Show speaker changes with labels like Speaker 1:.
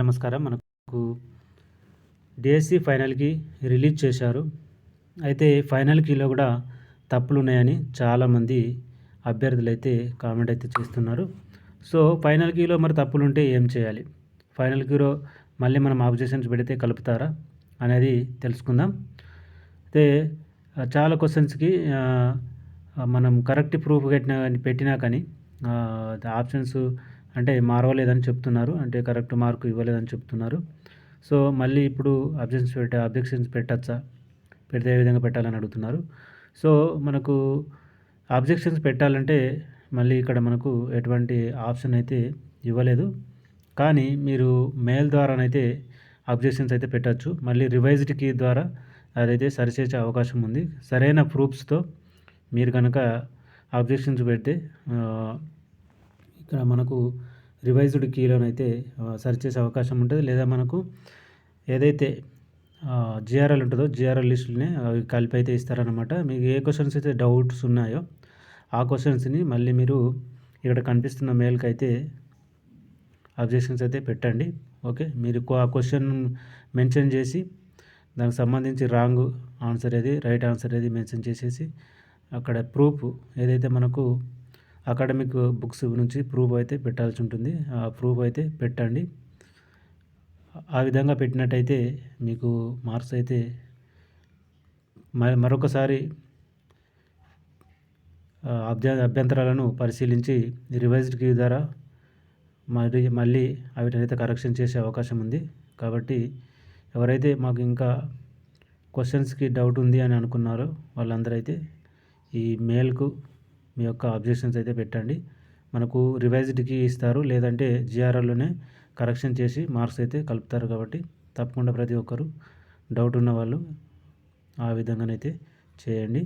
Speaker 1: నమస్కారం. మనకు డిఎస్సి ఫైనల్కి రిలీజ్ చేశారు. అయితే ఫైనల్ కీలో కూడా తప్పులు ఉన్నాయని చాలామంది అభ్యర్థులు అయితే కామెంట్ అయితే చేస్తున్నారు. సో ఫైనల్ కీలో మరి తప్పులు ఉంటే ఏం చేయాలి? ఫైనల్ కీలో మళ్ళీ మనం ఆబ్జెక్షన్స్ పెడితే కలుపుతారా అనేది తెలుసుకుందాం. అయితే చాలా క్వశ్చన్స్కి మనం కరెక్ట్ ప్రూఫ్ పెట్టినా పెట్టినా కానీ ఆప్షన్స్ అంటే మారవలేదని చెప్తున్నారు. అంటే కరెక్ట్ మార్కు ఇవ్వలేదని చెప్తున్నారు. సో మళ్ళీ ఇప్పుడు అబ్జెక్షన్స్ పెట్ట అబ్జెక్షన్స్ పెట్టచ్చా? పెడితే ఏ విధంగా పెట్టాలని అడుగుతున్నారు. సో మనకు అబ్జెక్షన్స్ పెట్టాలంటే మళ్ళీ ఇక్కడ మనకు ఎటువంటి ఆప్షన్ అయితే ఇవ్వలేదు. కానీ మీరు మెయిల్ ద్వారానైతే అబ్జెక్షన్స్ అయితే పెట్టచ్చు. మళ్ళీ రివైజ్డ్ కీ ద్వారా అదైతే సరిచేసే అవకాశం ఉంది. సరైన ప్రూఫ్స్తో మీరు కనుక అబ్జెక్షన్స్ పెడితే ఇక్కడ మనకు రివైజ్డ్ కీలోనైతే సెర్చ్ చేసే అవకాశం ఉంటుంది. లేదా మనకు ఏదైతే జిఆర్ఎల్ ఉంటుందో జిఆర్ఎల్ లిస్టుని అవి కలిపి అయితే ఇస్తారనమాట మీకు ఏ క్వశ్చన్స్ అయితే డౌట్స్ ఉన్నాయో ఆ క్వశ్చన్స్ని మళ్ళీ మీరు ఇక్కడ కనిపిస్తున్న మెయిల్కి అయితే అబ్జెక్షన్స్ అయితే పెట్టండి. ఓకే? మీరు ఆ క్వశ్చన్ మెన్షన్ చేసి దానికి సంబంధించి రాంగ్ ఆన్సర్ ఏది రైట్ ఆన్సర్ ఏది మెన్షన్ చేసేసి అక్కడ ప్రూఫ్ ఏదైతే మనకు అకాడమిక్ బుక్స్ నుంచి ప్రూఫ్ అయితే పెట్టాల్సి ఉంటుంది. ఆ ప్రూఫ్ అయితే పెట్టండి. ఆ విధంగా పెట్టినట్టయితే మీకు మార్క్స్ అయితే మరొకసారి అభ్య అభ్యంతరాలను పరిశీలించి రివైజ్డ్ క్యూ ద్వారా మరి మళ్ళీ అయితే కరెక్షన్ చేసే అవకాశం ఉంది. కాబట్టి ఎవరైతే మాకు ఇంకా క్వశ్చన్స్కి డౌట్ ఉంది అని అనుకున్నారో వాళ్ళందరూ అయితే ఈ మెయిల్కు మీ యొక్క అబ్జెక్షన్స్ అయితే పెట్టండి. మనకు రివైజ్డ్కి ఇస్తారు లేదంటే జిఆర్ఎల్లోనే కరెక్షన్ చేసి మార్క్స్ అయితే కలుపుతారు కాబట్టి తప్పకుండా ప్రతి ఒక్కరు డౌట్ ఉన్న వాళ్ళు ఆ విధంగానైతే చేయండి.